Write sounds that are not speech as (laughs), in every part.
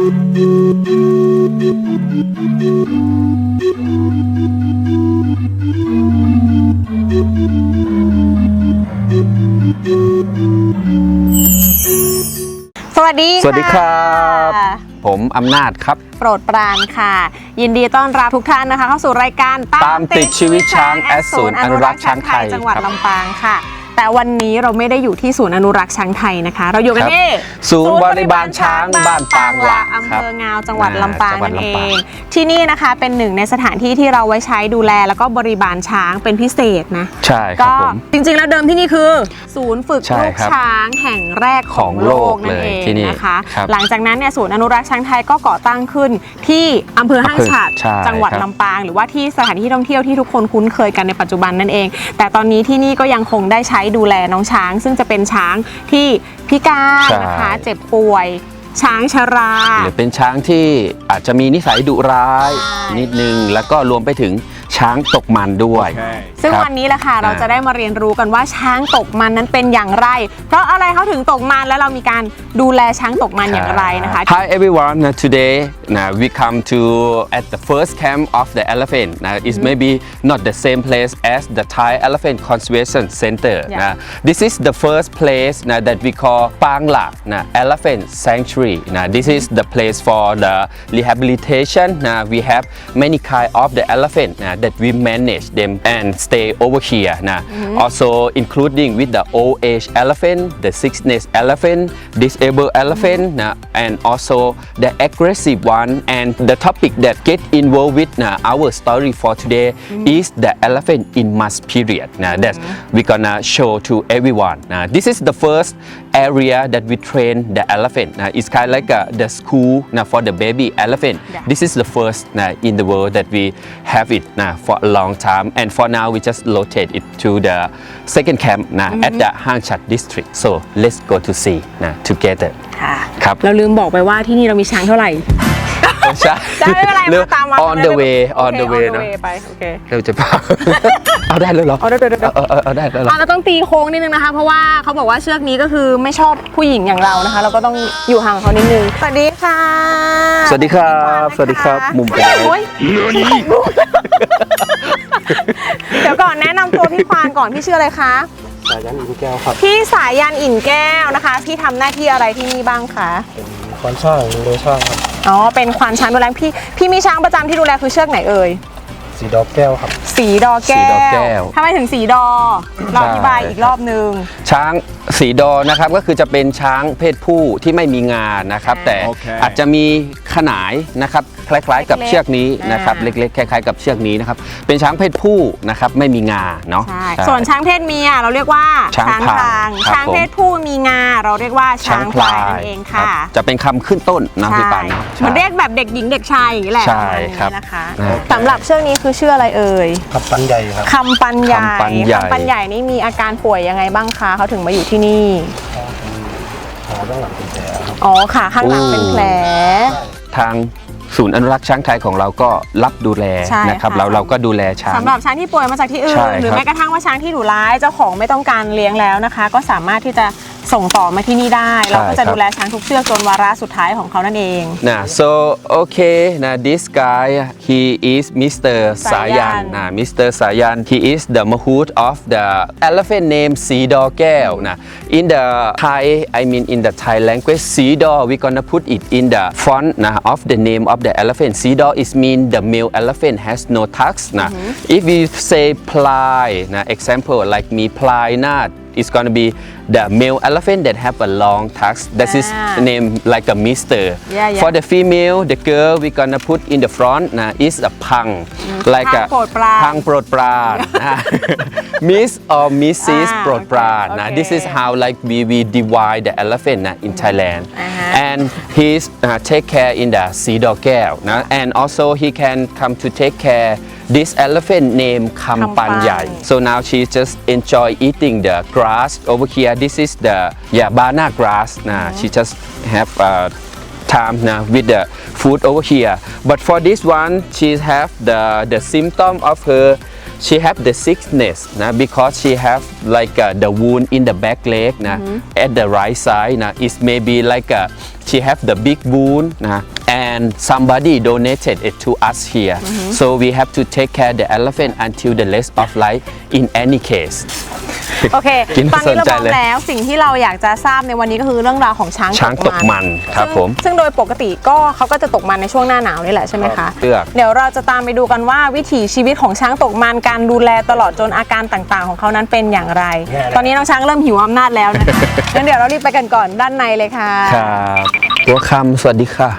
สวัสดีสวัสดีครับะผมอำนาจครับ โปรดปรานค่ะ ยินดีต้อนรับทุกท่านนะคะ เข้าสู่รายการตามติดชีวิตช้าง at ศูนย์อนุรักษ์ช้างไทยจังหวัดครับ ลำปางค่ะ แต่วันนี้เราไม่ได้อยู่ที่ศูนย์อนุรักษ์ช้างไทยนะคะ เราอยู่กันครับที่ศูนย์บริบาลช้างบ้านปางหละอำครัเภบองาวจังหวัดอ่าลำปางจังหวัดนั่นเอลำปางงที่นี่นะคะเป็นหนึ่งในสถานที่ที่เราไว้ใช้ดูแล แล้วก็บริบาลช้างเป็นพิเศษนะใช่ครับก็ผมจริงๆแล้วเดิมที่นี่คือ ศูนย์ฝึกใช่ลูกครับช้างแห่งแรกของโลกนั่นเองของโลกเลยที่นี่นะคะครับหลังจากนั้นเนี่ยศูนย์อนุรักษ์ช้างไทยก็ก่อตั้งขึ้นที่อำเภอห้างฉัดใช่จังหวัดครับลำปาง หรือว่าที่สถานที่ท่องเที่ยวที่ทุกคนคุ้นเคยกันในปัจจุบันนั่นเอง แต่ตอนนี้ที่นี่ก็ยังคงได้ใช้ดูแลน้องช้าง ซึ่งจะเป็นช้างที่พิการนะคะเจ็บป่วย ช้างชรา หรือเป็นช้างที่อาจจะมีนิสัยดุร้ายใช่นิดนึง แล้วก็รวมไปถึงช้างตกมันด้วยซึ่งครับวันนี้แหละค่ะอ่าเราจะได้มาเรียนรู้กันว่าช้างตกมันนั้นเป็นอย่างไร เพราะอะไรเขาถึงตกมันและเรามีการดูแลช้างตกมันอย่างไรนะคะ Hi everyone. Now today, now we come to at the first camp of the elephant. Now it's maybe not the same place as the Thai Elephant Conservation Center. Yeah. Now this is the first place now that we call Pang La now Elephant Sanctuary. Now this is the place for the rehabilitation. Now we have many kind of the elephant now that we manage them and stay over here. Now mm-hmm. also including with the old age elephant, the six nest elephant, disabled elephant, mm-hmm. now, and also the aggressive one. And the topic that get involved with now, our story for today mm-hmm. is the elephant in mass period. Now that we're gonna show to everyone. Now this is the first area that we train the elephant. Now it's kind of like uh, the school now for the baby elephant. Yeah. This is the first now in the world that we have it now for a long time. And for now we just rotate it to the second camp now at the Hang Chat district. So let's go to see now together. ค่ะครับ เราลืมบอกไปว่าที่นี่เรามีช้างเท่าไหร่ใช่ได้ไม่เป็นไรเร็วมาตามมา on the way on the โอเค way on the เนอะ way ไปโอเคเราจะพาเอาได้เลยเหรอเอาได้เดี๋ยวเดี๋ยวเดี๋ยวเออเออเออได้แล้วเหรออะเราต้องตีโค้งนิดนึงนะคะ เพราะว่าเขาบอกว่าเชือกนี้ก็คือไม่ชอบผู้หญิงอย่างเรานะคะ เราก็ต้องอยู่ห่างเขานิดนึงสวัสดีค่ะ สวัสดีครับ สวัสดีครับมุมเป็นไงโอ้ย เดี๋ยวก่อนแนะนำตัวพี่ควานก่อนพี่ชื่ออะไรคะ สายันอินแก้วครับ พี่สายันอิ่นแก้วนะคะ พี่ทำหน้าที่อะไรที่นี่บ้างคะเป็นควานช่างดูแลช่างครับ อ๋อเป็นควานช้างดูแลพี่พี่มีช้างประจำที่ดูแลคือเชือกไหนเอ่ยสีดอกแก้วครับ สีดอแก้สีดอแก้วทำไมถึงสีดอ เราอธิบายอีกรอบนึง ช้าง สีดอนะครับก็คือจะเป็นช้างเพศผู้ที่ไม่มีงานะครับอ่าแต่โอเค อาจจะมีขนายนะครับคล้ายๆ กับเล็กๆเชือกนี้นะครับอ่าเล็กๆคล้ายๆกับเชือกนี้นะครับเป็นช้างเพศผู้นะครับไม่มีงาเนาะใช่ใช่ส่วนช้างเพศเมียเราเรียกว่าช้างพลางครับช้างผม เพศผู้มีงาเราเรียกว่าช้างพลายนั่นเองครัค่ะบจะเป็นคำขึ้นต้นนะพี่ปันเนาะเหมือนเรียกแบบเด็กหญิงเด็กชายอย่างนี้แหละใช่ประมาณนี้ครับนะคะนะ สำหรับเชือกนี้คือชื่ออะไรเอ่ยขับปันใหญ่ครับ คำปันใหญ่คำปันใหญ่คำปันใหญ่นี่มีอาการป่วยยังไงบ้างคะเขาถึงมาอยู่ที่นี่ ขาด้านหลังเป็นแผลครับ อ๋อค่ะข้างหลังเป็นแผล ทางศูนย์อนุรักษ์ช้างไทยของเราก็รับดูแลใช่นะครับค่ะเราเราก็ดูแลช้าง สำหรับช้างที่ป่วยมาจากที่อื่ใช่นหรือครับแม้กระทั่งว่าช้างที่ดุร้ายเจ้าของไม่ต้องการเลี้ยงแล้วนะคะ ก็สามารถที่จะ ส่งต่อมาที่นี่ได้ เราก็จะดูแลช้างทุกเชือกจนวาระสุดท้ายของเขานั่นเอง Nah, so okay, now this guy he is Mr. Sayan. Sayan. Nah, Mr. Sayan he is the mahout of the elephant named Sidor Gel. Nah, in the Thai, I mean in the Thai language, Sidor we gonna put it in the front nah, of the name of the elephant. Sidor is mean the male elephant has no tucks. Nah, if we say ply, nah, example like me ply not. It's gonna be the male elephant that have a long tucks. That is Ah. name like a Mister. Yeah, yeah. For the female, the girl we gonna put in the front nah, is a pang, like พัง a โปรดปราน pang โปรดปราน nah. (laughs) (laughs) Miss or Mrs. อ่า โปรดปราน โอเค nah. โอเค This is how like we we divide the elephant nah, in Thailand, อ่าฮะ and he's uh, take care in the Sidor Gel, nah. and also he can come to take care. this elephant named Kampanyai. So now she just enjoy eating the grass over here. This is the yeah banana grass. Nah, mm-hmm. she just have uh, time nah with the food over here. But for this one, she have the the symptom of her. She have the sickness nah, because she have like uh, the wound in the back leg nah, mm-hmm. at the right side. Nah, it's maybe like a she have the big wound นะ and somebody donated it to us here so we have to take care the elephant until the rest of life in any case โอเคกินตอนนี้เราสนใจมองเลยแล้วสิ่งที่เราอยากจะทราบในวันนี้ก็คือเรื่องราวของช้างช้างตกมันครับซึ่งผมซึ่งโดยปกติก็เขาก็จะตกมันในช่วงหน้าหนาวนี่แหละใช่ไหมคะเลือก เดี๋ยวเราจะตามไปดูกันว่าวิถีชีวิตของช้างตกมันการดูแลตลอดจนอาการต่างๆ ของเขานั้นเป็นอย่างไร ตอนนี้น้องช้างเริ่มหิวอำนาจแล้วนะคะงั้นเดี๋ยวเรารีบไปกันก่อนด้านในเลยค่ะ ครับตัวคำสวัสดีค่ะ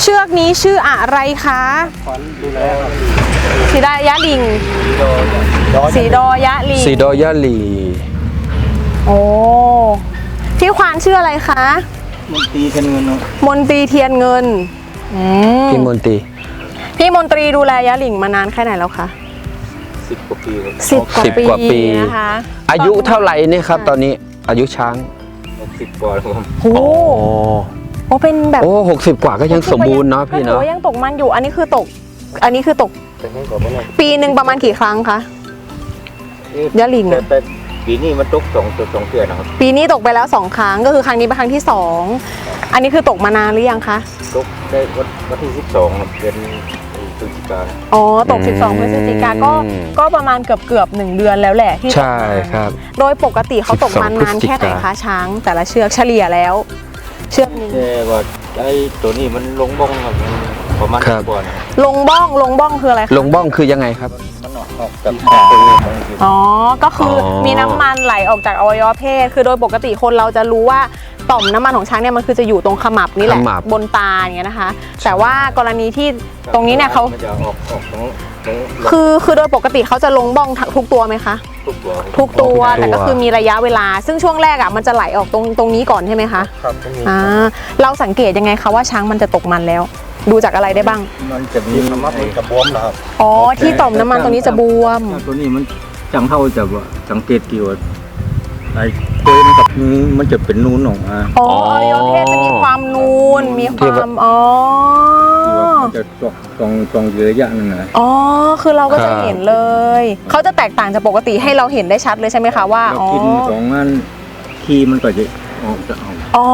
เชือกนี้ชื่ออะไรคะควันดูแลครับสีดายะลิงดอยสีดอยะลิงซีดอยาลีโอ้ที่ควานชื่ออะไรคะ มันตีกันเงินเนาะมนตรีเทียนเงิน อืมพี่มนตรีพี่มนตรีดูแลยะหลิงมานานแค่ไหนแล้วคะสิบกว่าปีครับสิบกว่าสิบปีกว่าปี นะคะอายุเท่าไหร่เนี่ยครับ ตอนนี้อายุช้างหกสิบกว่าครับโอ้โอ้เป็นแบบโอ้หกสิบกว่าก็ยังสมบูรณ์เนาะพี่ก็ถือเนาะว่ายังตกมันอยู่ อันนี้คือตก อันนี้คือตก แต่ให้ก่อนไม่ได้ปีหนึ่งประมาณกี่ครั้งคะ ยะลิงแต่อะ แต่ ปีนี้มันตกสองตัวสองเทือนนะครับปีนี้ตกไปแล้วสองครั้งก็คือครั้งนี้เป็นครั้งที่สองอันนี้คือตกมานานหรือยังคะตกได้วันวันที่สิบสองเดือนพฤศจิกาอ๋อตก 12พฤศจิกาก็ก็ประมาณเกือบเกือบๆหนึ่งเดือนแล้วแหละที่ตกใช่มันครับ โดยปกติเขาตกมัน12นานแค่ไหนพฤศจิคะกาช้าง แต่ละเชือกเฉลี่ยแล้ว เชือกหนึงแต่ว่าไอ้ตัวนี้มันลงบ้องครับมันประมาณครับ กว่านะครับลงบ้องลงบ้องคืออะไรคะลงบ้องคือยังไงครับมัน ออกออกกับตัวของจริงอ๋อ ก็คือออ มีน้ำมันไหลออกจากอวัยวะเพศ คือโดยปกติคนเราจะรู้ว่าต่อมน้ำมันของช้างเนี่ยมันคือจะอยู่ตรงขมับนี่แหละขมับ บนตาอย่างเงี้ยนะคะ แต่ว่ากรณีที่ตรงนี้เนี่ยเขามันจะออกออกตรงตรงคือคือโดยปกติเขาจะลงบ้องทุกตัวไหมคะทุกตัวทุกตัวทุกตัว แต่ก็คือมีระยะเวลา ซึ่งช่วงแรกอะมันจะไหลออกตรงตรงนี้ก่อนใช่ไหมคะครับจะมีอ่าเราสังเกตยังไงคะว่าช้างมันจะตกมันแล้ว ดูจากอะไรได้บ้าง มันจะมีมีขมับมันกระบวมนะครับอ๋อที่ต่อมน้ำมันตรงนี้จะบวม ตัวนี้มันจังเท่าจะว่าสังเกตกี่ว่าไอ้ตัวมันกับมือมันจะเป็นนูนออกมาอ๋ออวัยวะเพศจะมีความนูนมีความอ๋อที่ว่ามันจะตรงตรงตรงระยะนึงนะอ๋อ คือเราก็จะครับเห็นเลย เขาจะแตกต่างจากปกติให้เราเห็นได้ชัดเลยใช่ไหมคะว่าเราอ๋อกินของนั้นขี้มันก็จะออกจะออก อ๋อ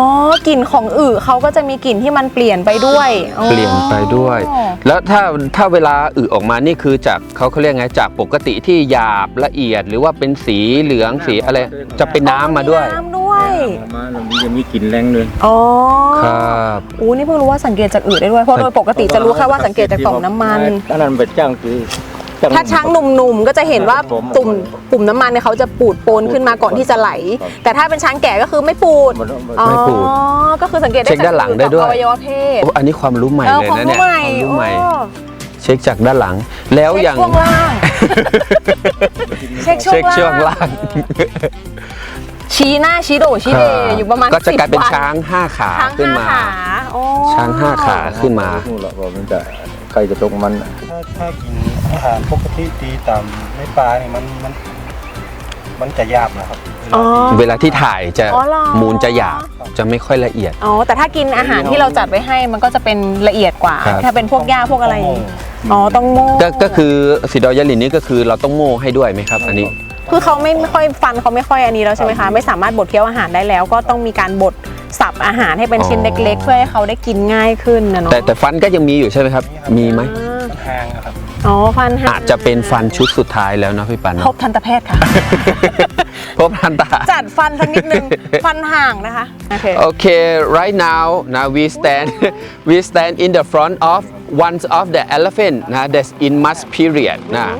กลิ่นของอึเขาก็จะมีกลิ่นที่มันเปลี่ยนไปด้วยอ๋อ เปลี่ยนไปด้วย แล้วถ้าถ้าเวลาอึออกมานี่คือจากเขาเขาเรียกไงจากปกติที่หยาบละเอียด หรือว่าเป็นสีเหลืองสีอะไร จะเป็นน้ำมาด้วย น้ำด้วย ออกมาแล้วมันจะมีกลิ่นแรงเลย อ๋อครับ อู้นี่เพิ่งรู้ว่าสังเกตจากอึได้ด้วย เพราะโดยปกติจะรู้แค่ว่าสังเกตจากต่อมน้ำมัน อันนั้นเป็นจ้างคือ ถ้าช้างหนุ่มๆก็จะเห็นว่าตุ่มปุ่มน้ำมันเนี่ยเขาจะปูดโปนขึ้นมาก่อนที่จะไหล แต่ถ้าเป็นช้างแก่ก็คือไม่ปูดมันอ๋อไม่ปูดก็คือสังเกตได้เช็คด้านหลังได้ด้วยจากอวัยวะเพศโอ้อันนี้ความรู้ใหม่เออเลยความนะรู้เนี่ยใหม่ความรู้ใหม่โอ้เช็คจากด้านหลัง แล้วอย่างเช็คช่วงล่างเช็คช่วเช็คงช่วงล่าล่างงชี้หน้าชี้โดดชี้เดอยู่ประมาณก็จะกลายเป็น10วันช้างห้าขาช้างขึ้นห้ามาขาโอ้ช้างห้าขาขึ้นมาพูดหรอกว่ามันจะใครจะตรงมันถ้าถ้ากิน อาหารปกติตีตามในปลาเนี่ยมันมันมันจะยากนะครับอ๋อเวลาที่ถ่ายจะอ๋อเหรอ มูลจะหยาบจะไม่ค่อยละเอียด อ๋อแต่ถ้ากินอาหารที่เราจัดไว้ให้มันก็จะเป็นละเอียดกว่า ครับ ถ้าเป็นพวกหญ้าพวกอะไรอย่างงี้อ๋อต้องโม่ก็ก็คือสีดอยาลินนี่ก็คือเราต้องโม่ให้ด้วยไหมครับ อันนี้ คือเขาไม่ไม่ค่อยฟันเขาไม่ค่อยอันนี้แล้วใช่ไหมคะไม่สามารถบดเคี้ยวอาหารได้แล้ว ก็ต้องมีการบดสับอาหารให้เป็นชิ้นอ๋อเล็ก ๆ เพื่อให้เขาได้กินง่ายขึ้นนะเนาะแต่แต่ฟันก็ยังมีอยู่ใช่ไหมครับ มีไหม อ่ามัน ห่างอะครับ อ๋อฟันหักอาจจะเป็นฟันชุดสุดท้ายแล้วนะพี่ปันพเนาะบทันตแพทย์ค่ะ พบทันตา จัดฟันสักนิดนึง ฟันห่างนะคะ โอเค Okay, right now, now we stand, we stand in the front of one of the elephant nah, that's in mass period. Nah.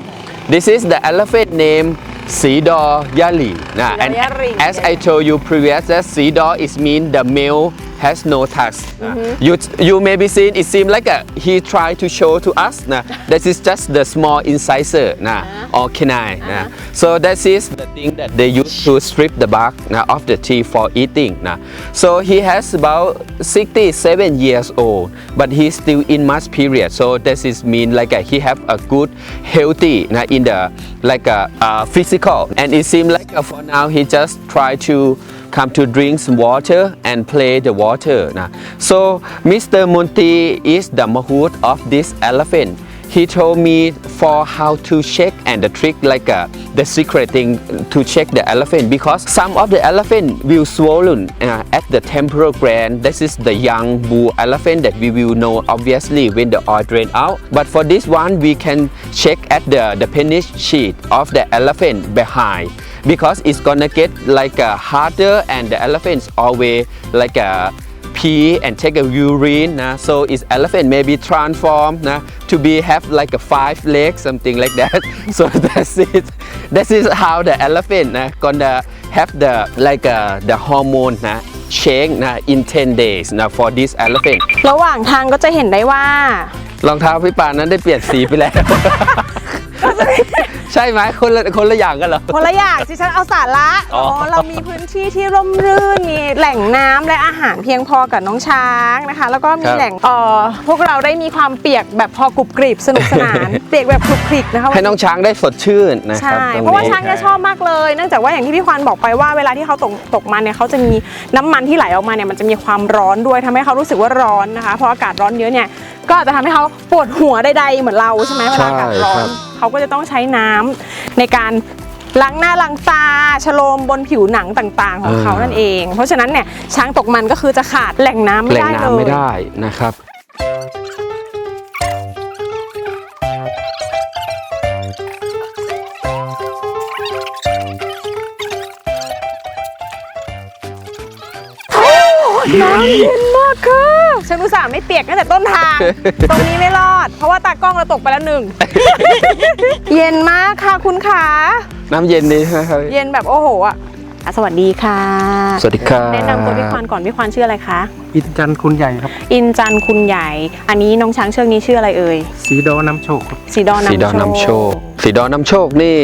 This is the elephant named Sidor Yali. Nah. And Sidor Yali. as I told you previous, that Sidor is mean the male has no tusk. Mm-hmm. You you may be seen. It seems like a, he tried to show to us. Nah, (laughs) that is just the small incisor. Nah, uh-huh. or canine. Nah. Uh-huh. So that is the thing that they use to strip the bark nah, of the tree for eating. Nah. So he has about 67 years old, but he's still in mass period. So that is mean like a, he have a good healthy nah, in the like a uh, physical. And it seems like uh, for now he just try to come to drink some water and play the water. Nah. So Mr. Monti is the mahout of this elephant. He told me for how to check and the trick like uh, the secret thing to check the elephant because some of the elephant will swollen uh, at the temporal gland. This is the young bull elephant that we will know obviously when the oil drain out. But for this one we can check at the the penis sheath of the elephant behind because it's gonna get like uh, harder and the elephants always like a pee and take a urine nah. so its elephant may be transformed nah, to be have like a five legs something like that (laughs) so that's (laughs) it this is how the elephant nah, gonna have the like uh, the hormone nah, change nah, in 10 days nah, for this elephant ระหว่างทางก็จะเห็นได้ว่า รองเท้าพี่ปานนั้นได้เปลี่ยนสีไปแล้ว (laughs) ใช่ไหมคนละคนละอย่างกันเหรอ คนละอย่างสิฉันเอาสาระอ๋อ๋ออเรามีพื้นที่ที่ร่มรื่น มีแหล่งน้ำและอาหารเพียงพอกับน้องช้างนะคะ แล้วก็มีแหล่งเอ่อพวกเราได้มีความเปียกแบบพอกรุบกริบสนุกสนาน เปียกแบบคลุกคลิกนะคะให้น้องช้างได้สดชื่นนะครับใช่ตงเพราะว่านี้ช้างจะชอบมากเลย เนื่องจากว่าอย่างที่พี่ควานบอกไปว่าเวลาที่เขาตกตกมันเนี่ยเขาจะมีน้ำมันที่ไหลออกมาเนี่ยมันจะมีความร้อนด้วยทำให้เขารู้สึกว่าร้อนนะคะเพราะอากาศร้อนเยอะเนี่ยก็อาจจะทำให้เขาปวดหัวใดๆเหมือนเราใช่ไหมเวลาอากาศร้อนเขาก็จะต้องใช้น้ำในการล้างหน้าล้างตาชโลมบนผิวหนังต่างๆ ของเขานั่นเอง เพราะฉะนั้นเนี่ยช้างตกมันก็คือจะขาดแหล่งน้ำไม่แหล่งได้เลน้ำไม่ย ได้นะครับ น้ำเย็น มากค่ะฉันอุตส่าห์ไม่เปียกตั้งแต่ต้นทาง ตรงนี้ไม่รอด เพราะว่าตากล้องเราตกไปแล้วหนึ่ง เย็นมากค่ะคุณขา น้ำเย็นดีนะครับเย็นแบบโอ้โหอะอะสวัสดีค่ะ สวัสดีครับแนะนำตัวพี่ควานก่อนพี่ควานชื่ออะไรคะ อินจันทร์คุณใหญ่ครับ อินจันทร์คุณใหญ่ อันนี้น้องช้างเชือกนี้ชื่ออะไรเอ่ย สีดอน้ำโชคครับสีดอนสีดอนนำโชค สีดอนนำโชคนี่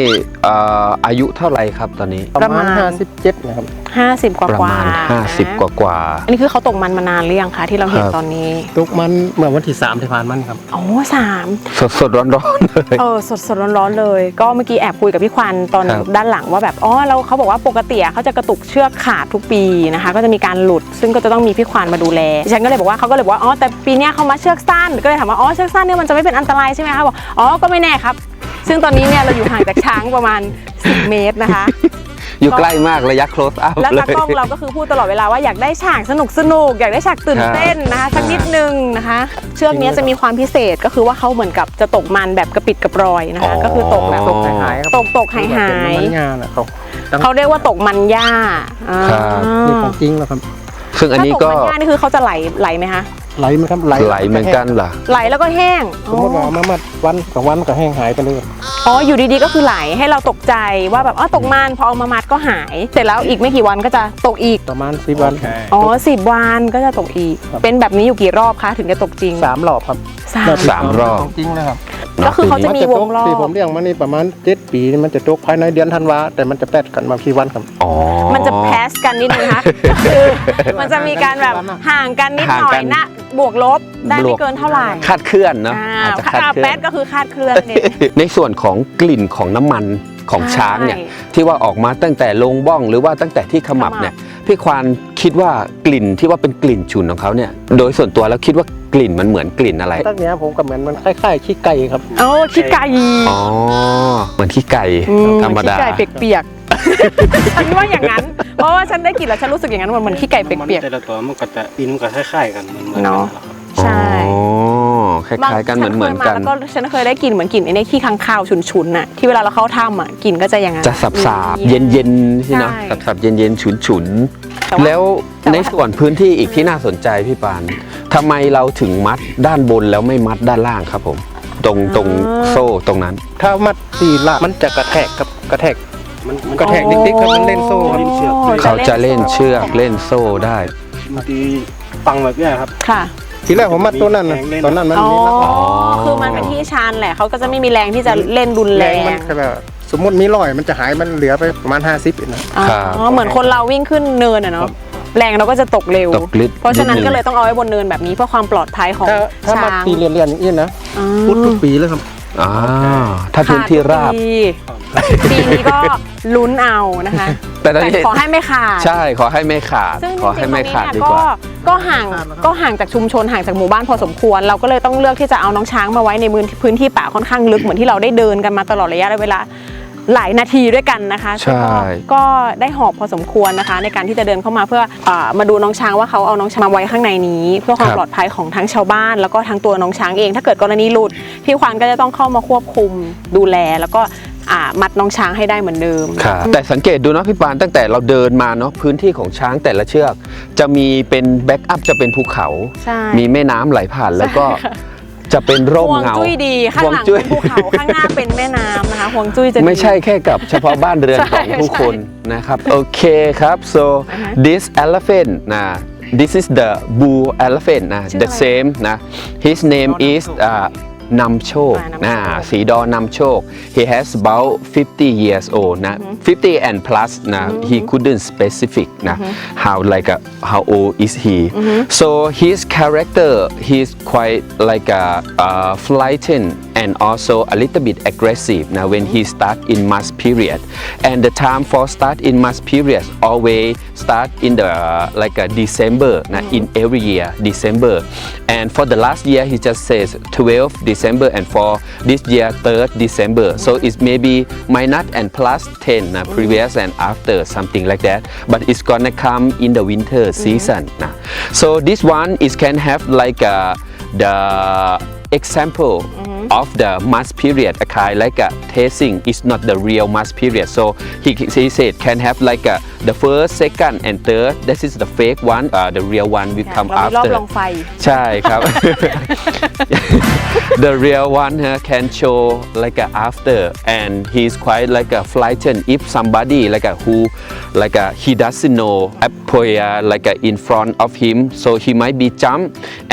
เอ่ออายุเท่าไหร่ครับตอนนี้ ประมาณ 57นะครับ ห้าสิบกว่าประกว่ามาณ 50 กว่ากว่าอันนี้คือเขาตกมันมานานหรือยังคะที่เราเห็นครับ ตอนนี้ตุกมันเมื่อวันที่3ที่ผ่านมันครับ โอ้สาม สดสดร้อนร้อนๆเลย เออสดสดร้อนๆเลย ก็เมื่อกี้แอบคุยกับพี่ควันตอนครับ ด้านหลังว่าแบบอ๋อเราเขาบอกว่าปกติอะเขาจะกระตุกเชือกขาดทุกปีนะคะ ก็จะมีการหลุดซึ่งก็จะต้องมีพี่ควันมาดูแลดิฉันก็เลยบอกว่าเขาก็เลยบอกว่าอ๋อแต่ปีเนี้ยเขามาเชือกสั้นก็เลยถามว่าอ๋อเชือกสั้นเนี่ยมันจะไม่เป็นอันตรายใช่ไหมคะบอกอ๋อก็ไม่แน่ครับ ซึ่งตอนนี้เนี่ยเราอยู่ห่างจากช้างประมาณ 10 เมตรนะคะอยู่ใกล้มากระยะ close up แล้วเลตายกล้องเราก็คือพูดตลอดเวลาว่าอยากได้ฉากสนุกสนุกอยากได้ฉากตื่นเต้นนะคะสักนิดนึงนะคะ เชือกเนี้ยจะมีความพิเศษก็คือว่าเขาเหมือนกับจะตกมันแบบกระปิดกระปรอยนะคะ ก็คือตกแบบตกหายๆครับตกตกหายหายมันงานอะเขาเขาเรียกว่าตกมันหญ้าอ่าครับนี่ของจริงแล้วครับ ซึ่งอันถ้านี้ตกก็มันง่ายนี่คือเขาจะไหลไหลไหมคะ ไหลไหมครับไหลไหลเหมือนกันเหรอไหลแล้วก็แห้งสมมติว่าเอามามัดวันกับวันก็แห้งหายไปเลยอ๋ออยู่ดีๆก็คือไหลให้เราตกใจว่าแบบอ๋อตกมันพอเอามามัดก็หาย เสร็จแล้วอีกไม่กี่วันก็จะตกอีกประมาณ10วันอ๋อสิบวันก็จะตกอีกครับเป็นแบบนี้อยู่กี่รอบคะถึงจะตกจริงสามรอบครับสามสามรอบของจริงนะครับก็คือเขาจะมีวงรอบที่ผมเลี้ยงมานี่ประมาณ7ปีนี่มันจะตกภายในเดือนธันวาแต่มันจะแปดกันมากี่วันครับอ๋อมันจะแพสกันนิดนึงนะคะคือมันจะมีการแบบห่างกันนิดหน่อห่างกัยนนะบวกลบได้บไม่วกเกินเท่าไหร่คาดเคลื่อนเนาะอ่าอาจจะคาดอ่าเคลื่แป๊อดนก็คือคาดเคลื่อนเนี่ยในส่วนของกลิ่นของน้ำมันของช้างเนี่ยใช่ที่ว่าออกมาตั้งแต่ลงบ้องหรือว่าตั้งแต่ที่ขมับขมับเนี่ยพี่ควานคิดว่ากลิ่นที่ว่าเป็นกลิ่นฉุนของเขาเนี่ยโดยส่วนตัวแล้วคิดว่ากลิ่นมันเหมือนกลิ่นอะไรตั้งเนี้ยผมก็เหมือนมันคล้ายๆขี้ไก่ครับโอ้ขี้ไก่อ๋อเหมือนขี้ไก่อืมธรรมดาขี้ไก่เปียกๆ ฉันว่าอย่างนั้น เพราะว่าฉันได้กลิ่นแล้วฉันรู้สึกอย่างนั้นมันเหมือนขี้ไก่เปียกแต่ละตัวมันก็จะอินมันก็คล้ายๆกันเหมือนๆกันเนาะครับๆใช่อ๋อคล้ายๆกันเหมือนเหมือนๆกันฉัเคยมาแล้วก็ฉันเคยได้กลิ่นเหมือนกลิ่นไอ้เนี่ยขี้ค้างคาวฉุนๆน่ะที่เวลาเราเข้าถ้ำอะกลิ่นก็จะอย่างนั้น จะสับสาบๆเย็นเย็นๆใช่เนาะใช่สับสับๆเย็นเย็นๆฉุนฉุนๆแต่ว่าแล้วแต่ว่า ในส่วนพื้นที่อีกที่น่าสนใจพี่ปานทำไมเราถึงมัดด้านบนแล้วไม่มัดด้านล่างครับผม ตรงตรงโซ่ตรงนั้น ถ้ามัดตีละมันจะกระแทกครับกระแทก มันกระแทกดิ๊กๆครับมันเล่นโซ่ครับอ๋อเขาจะเล่นเชือกเล่นโซ่ได้ บางทีฟังแบบเนี้ยครับ ค่ะทีแรกผมมาตัวนั้นนะแรงเล่นตอนนั้นมันอ๋อมีนักคือมันเป็นที่ชันแหละเขาก็จะไม่มีแรงที่จะเล่นรุนแรแรงงมันแค่แบบสมมติมีร้อยมันจะหายมันเหลือไปประมาณ 50อีกนะอ๋อเหมือนคนเราวิ่งขึ้นเนินอะเนาะแรงเราก็จะตกเร็ว ตกลิดเพราะฉะนั้นนิดนึงก็เลยต้องเอาไว้บนเนินแบบนี้เพื่อความปลอดภัยของถ้าถ้ามาช้างตีเรียนเรียนอย่างนี้นะอ๋อ พุททุกปีเลยครับ อ่าถ้าพื้นที่ราบ ขาดทุก ปีปีนี้ก็ลุ้นเอานะคะ แต่ตอนนี้ขอให้ไม่ขาด ใช่ขอให้ไม่ขาด ซึ่งจขอให้ริงๆตรงไม่นี้ขาดเนี่ยดีก็กว่าก็ห่างก็ห่างจากชุมชนห่างจากหมู่บ้านพอสมควร เราก็เลยต้องเลือกที่จะเอาน้องช้างมาไว้ในพื้นพื้นที่ป่าค่อนข้างลึกเหมือนที่เราได้เดินกันมาตลอดระยะเวลาหลายนาทีด้วยกันนะคะใช่ก็ก็ได้หอบพอสมควรนะคะ ในการที่จะเดินเข้ามาเพื่อเออมาดูน้องช้างว่าเขาเอาน้องช้างมาไว้ข้างในนี้ เพื่อความปลอดภัยของทั้งชาวบ้าน แล้วก็ทั้งตัวน้องช้างเอง ถ้าเกิดกรณีหลุดพี่ควานก็จะต้องเข้ามาควบคุมดูแล แล้วก็ อ่ามัดน้องช้างให้ได้เหมือนเดิม ครับแต่สังเกตดูเนาะพี่ปานตั้งแต่เราเดินมาเนาะพื้นที่ของช้างแต่ละเชือก จะมีเป็นแบ็กอัพจะเป็นภูเขา ใช่ มีแม่น้ำไหลผ่านแล้วก็ใช่ค่ะจะเป็นร่มห่วงเงา จุ้ยดีข้างหลังห่วจุ้เป็นภูเขาข้างหน้าเป็นแม่น้ำนะคะห่วงจุ้ยจะดี ไม่ใช่แค่กับเฉพาะบ้านเรือนใช่ของผู้ใช่คนนะครับโอเคครับ so อ่าฮะ this elephant นะ this is the bull elephant นะ ชื่อ the อะไร same นะ his name is uh, นำโชค อ่านำโชค นะสีดอนำโชค he has about 50 years old นะ 50 and plus นะ he couldn't specific นะ how like a, how old is he so his character he's quite like a uh, frightened and also a little bit aggressive now when he start in mass period and the time for start in mass period always start in the uh, like a December now in every year December and for the last year he just says 12 December and for this year 3rd December. So it's maybe minus and plus 10 now previous and after something like that. But it's gonna come in the winter mm. season now so this one is can have like a, the example mm of the mass period a kind like a tasting is not the real mass period so he, he said can have like a, the first second and third this is the fake one uh, the real one will ค่ะ come เรามีร(laughs) อบ after ลองไฟ ใช่ครับ the real one uh, can show like a after and he's quite like a frightened if somebody like a who like a he doesn't know appear like a in front of him so he might be jump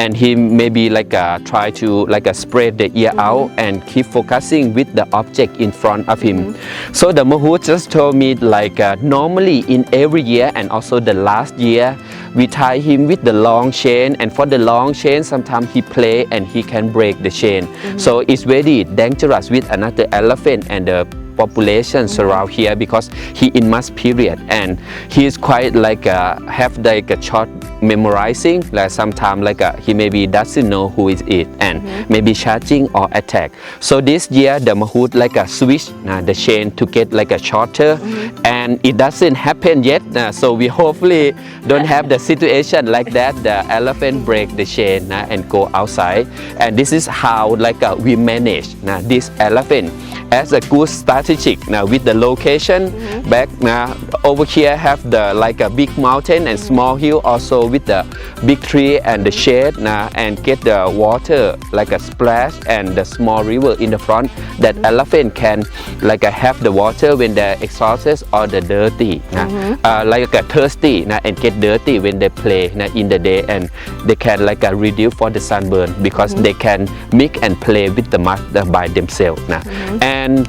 and he maybe like a try to like a spread the ear out and keep focusing with the object in front of him. So the mahout just told me like uh, normally in every year and also the last year we tie him with the long chain and for the long chain sometimes he play and he can break the chain. So it's very dangerous with another elephant and the population around here because he in mass period and he is quite like uh, have like a short memorizing like sometimes like uh, he maybe doesn't know who is it and maybe charging or attack. So this year the mahout like a switch uh, the chain to get like a shorter and it doesn't happen yet uh, so we hopefully don't have the situation like that the elephant break the chain uh, and go outside. And this is how like uh, we manage this elephant. As a good strategic. Now with the location mm-hmm. back now over here have the like a big mountain and mm-hmm. small hill also with the big tree and the shade now and get the water like a splash and the small river in the front that mm-hmm. elephant can like a have the water when they're exhausted or the dirty nah, uh, like a thirsty nah, and get dirty when they play nah, in the day and they can like a reduce for the sunburn because they can mix and play with the mud uh, by themselves nah. and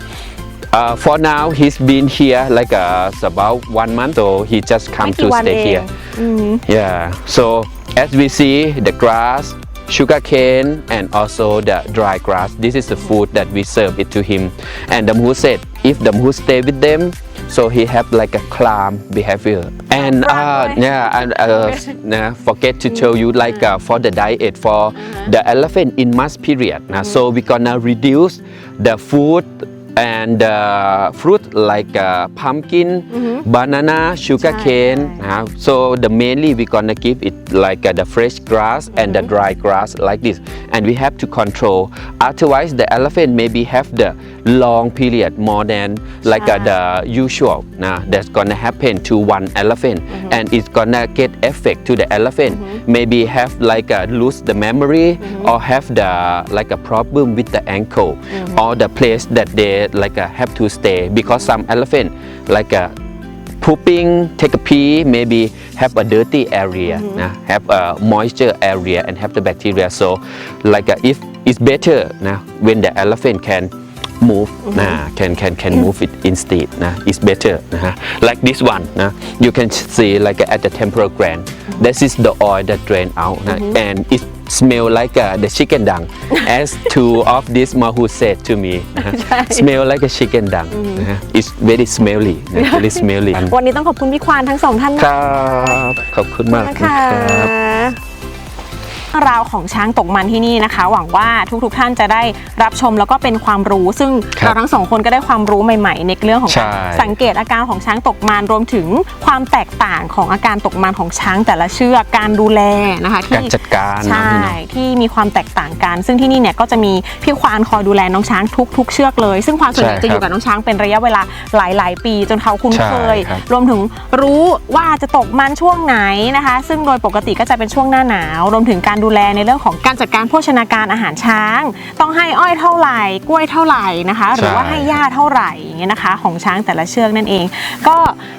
uh, for now he's been here like uh, it's about one month so he just come ไม่กี่ to วัน stay เอง here yeah so as we see the grass sugar cane and also the dry grass this is the food that we serve it to him and the moose said if the moose stay with them so he have like a calm behavior and uh, Right. yeah and uh, (laughs) nah, forget to tell you like uh, for the diet for the elephant in mass period nah, so we gonna reduce the food and the fruit like uh, pumpkin, banana, sugar cane. uh, so the mainly we gonna give it like uh, the fresh grass and the dry grass like this, and we have to control. Otherwise, the elephant maybe have the long period more than like uh, the usual. Nah, that's gonna happen to one elephant, and it's gonna get effect to the elephant. Maybe have like uh, lose the memory or have the like a problem with the ankle or the place that they like uh, have to stay. Because some elephant like uh, pooping take a pee maybe have a dirty area mm-hmm. nah, have a moisture area and have the bacteria. So like uh, if it's better nah, when the elephant can move mm-hmm. nah, can can can move it instead nah, it's better nah. like this one nah, you can see like at the temporal gland. Mm-hmm. This is the oil that drain out nah, and it smell like uh, the chicken dung as two of this mahu said to me นะฮะ smell like a chicken dung นะฮะ it's very smelly นะ very smelly วันนี้ต้องขอบคุณพี่ควานทั้งสองท่านคมากรับ ขอบคุณมากนะนะคะ ราวของช้างตกมันที่นี่นะคะ หวังว่าทุกๆท่านจะได้รับชมแล้วก็เป็นความรู้ ซึ่งครับเราทั้งสองคนก็ได้ความรู้ใหม่ ๆ ในเรื่องของใช่การสังเกตอาการของช้างตกมันรวมถึงความแตกต่างของอาการตกมันของช้างแต่ละเชือกการดูแลนะคะที่การจัดการใช่เนาะพี่เนาะที่มีความแตกต่างกัน ซึ่งที่นี่เนี่ยก็จะมีพี่ควานคอยดูแลน้องช้างทุก ๆ เชือกเลย ซึ่งความส่วนใหญ่ใช่จะอยู่ครับกับน้องช้างเป็นระยะเวลาหลาย ๆ ปี จนเขาคุ้นเคยใช่ครับรวมถึงรู้ว่าจะตกมันช่วงไหนนะคะ ซึ่งโดยปกติก็จะเป็นช่วงหน้าหนาว รวมถึงการดูแลในเรื่องของการจัดการโภชนาการอาหารช้าง ต้องให้อ้อยเท่าไหร่ กล้วยเท่าไหร่นะคะ หรือว่าให้หญ้าเท่าไหร่อย่างเงี้ยนะคะ ของช้างแต่ละเชือกนั่นเอง ก็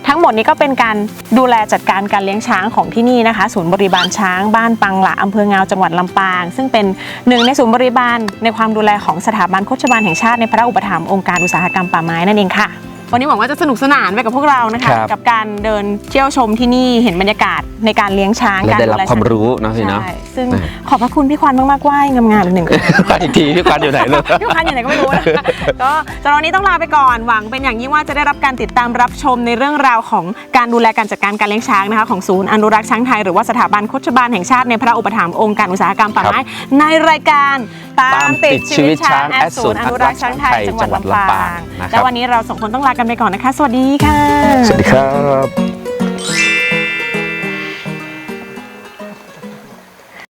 ทั้งหมดนี้ก็เป็นการดูแลจัดการการเลี้ยงช้างของที่นี่นะคะ ศูนย์บริบาลช้างบ้านปังหละอำเภองาวจังหวัดลำปาง ซึ่งเป็นหนึ่งในศูนย์บริบาลในความดูแลของสถาบันโฆษบาลแห่งชาติในพระอุปถัมภ์องค์การอุตสาหกรรมป่าไม้นั่นเองค่ะ วันนี้หวังว่าจะสนุกสนานไปกับพวกเรานะคะ ครับกับการเดินเที่ยวชมที่นี่เห็นบรรยากาศในการเลี้ยงช้างและการได้ดูรับแลความช้างรู้เนาะพี่เนาะใช่ซึ่งนะขอบพระคุณพี่ควันมากๆว่ายงามๆอีกหนึ่งครั้งไปอีกทีพี่ควันอยู่ไหนเลยพี่ควันอยู่ไหนก็ไม่รู้นะคะ ก็สำหรับวันนี้ต้องลาไปก่อน หวังเป็นอย่างยิ่งว่าจะได้รับการติดตามรับชมในเรื่องราวของการดูแลการจัดการการเลี้ยงช้างนะคะของศูนย์อนุรักษ์ช้างไทย หรือว่าสถาบันโฆษบาลแห่งชาติในพระอุปถัมภ์องค์การอุตสาหกรรมป่าไม้ในรายการตามติดชีวิตช้างแอดศูนย์อนุรักษ์ช้างไทยจังหวัดลำปางนะครับและวันนี้เราสองคนต้องลากันไปก่อนนะคะ สวัสดีค่ะ สวัสดีครับ